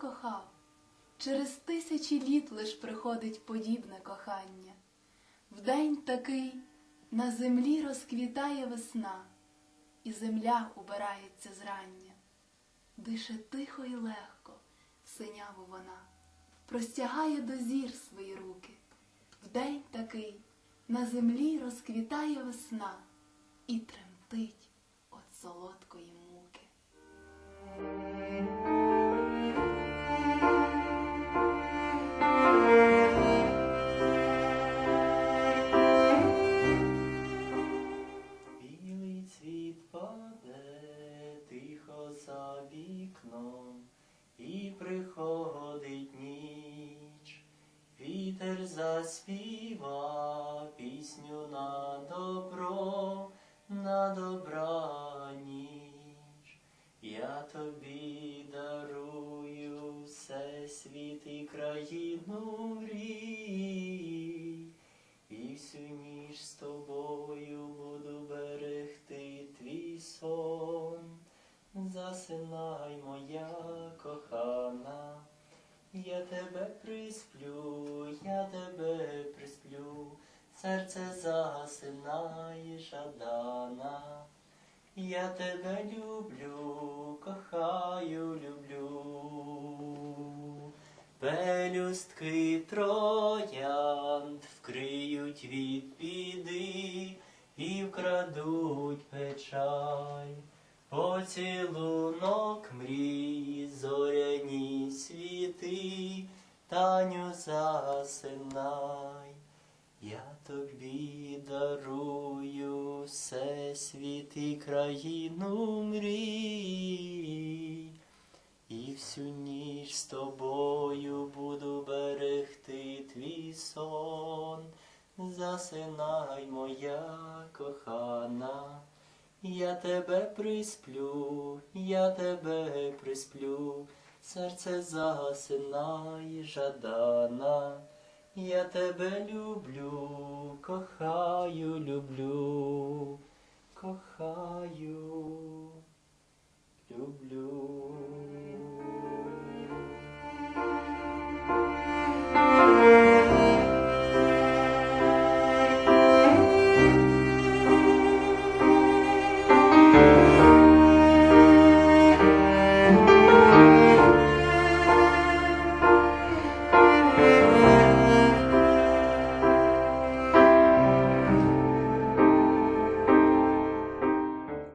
кохав, через тисячі літ лиш приходить подібне кохання. В день такий на землі розквітає весна, і земля убирається зрання. Дише тихо і легко, синяву вона, простягає до зір свої руки. В день такий на землі розквітає весна і тремтить от солодкої вікном, і приходить ніч, вітер заспіва пісню на добро, на добра ніч. Я тобі дарую все світ і країну Засинай, моя кохана, я тебе присплю, я тебе присплю, серце засинає жадана. Я тебе люблю, кохаю, люблю. Пелюстки троянд вкриють від біди і вкрадуть печаль. Поцілунок мрій, зоряні світи, Таню засинай. Я тобі дарую все світ і країну мрій. І всю ніч з тобою буду берегти твій сон. Засинай, моя кохана, я тебе присплю, я тебе присплю, серце засинає жадана. Я тебе люблю, кохаю, люблю, кохаю,